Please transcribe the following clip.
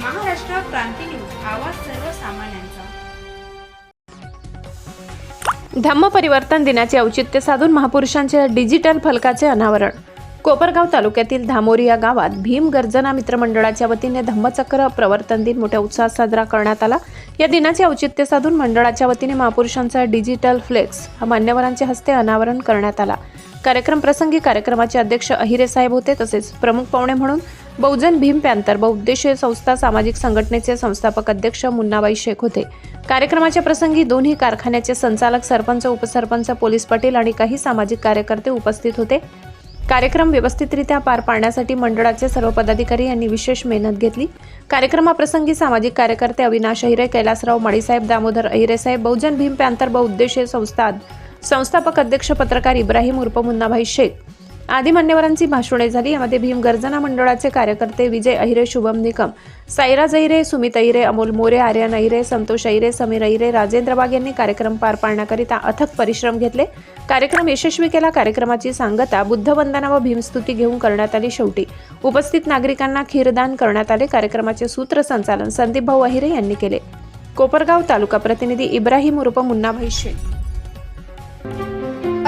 क्रांती news आवाज सर्वसामान्यांचा. धम्म परिवर्तन दिनाचे औचित्य साधून महापुरुषांच्या डिजिटल फलकाचे अनावरण. कोपरगाव तालुक्यातील धामोरी या गावात भीम गर्जना मित्रमंडळाच्या वतीने धम्मचक्र प्रवर्तन दिन मोठ्या उत्साहात साजरा करण्यात आला. या दिनाचे औचित्य साधून मंडळाच्या वतीने महापुरुषांचा डिजिटल फ्लेक्स हा मान्यवरांच्या हस्ते अनावरण करण्यात आला. कार्यक्रम प्रसंगी कार्यक्रमाचे अध्यक्ष अहिरे साहेब होते तसेच प्रमुख पाहुणे म्हणून बहुजन भीम पॅंतर बहुउद्देशीय संस्था सामाजिक संघटनेचे संस्थापक अध्यक्ष मुन्नाबाई शेख होते. कार्यक्रमाच्या प्रसंगी दोन्ही कारखान्याचे संचालक सरपंच उपसरपंच पोलीस पाटील आणि काही सामाजिक कार्यकर्ते उपस्थित होते. कार्यक्रम व्यवस्थितरित्या पार पाडण्यासाठी मंडळाचे सर्व पदाधिकारी यांनी विशेष मेहनत घेतली. कार्यक्रमाप्रसंगी सामाजिक कार्यकर्ते अविनाश अहिरे कैलासराव माळीसाहेब दामोदर अहिरेसाहेब बहुजन भीम पॅंतर बहुउद्देशीय संस्था संस्थापक अध्यक्ष पत्रकार इब्राहिम उर्फ मुन्नाभाई शेख. आदी मान्यवरांची भाषणे झाली. यामध्ये भीम गर्जना मंडळाचे कार्यकर्ते विजय अहिरे शुभम निकम सायरा जहिरे सुमित अहिरे अमोल मोरे आर्यन अहिरे संतोष अहिरे समीर अहिरे राजेंद्र बाग यांनी कार्यक्रम पार पाडण्याकरिता अथक परिश्रम घेतले. कार्यक्रम यशस्वी केला. कार्यक्रमाची सांगता बुद्धवंदना व भीमस्तुती घेऊन करण्यात आली शेवटी. उपस्थित नागरिकांना खीरदान करण्यात आले. कार्यक्रमाचे सूत्रसंचालन संदीप भाऊ अहिरे यांनी केले. कोपरगाव तालुका प्रतिनिधी इब्राहिम उर्फ मुन्नाभाई शेख.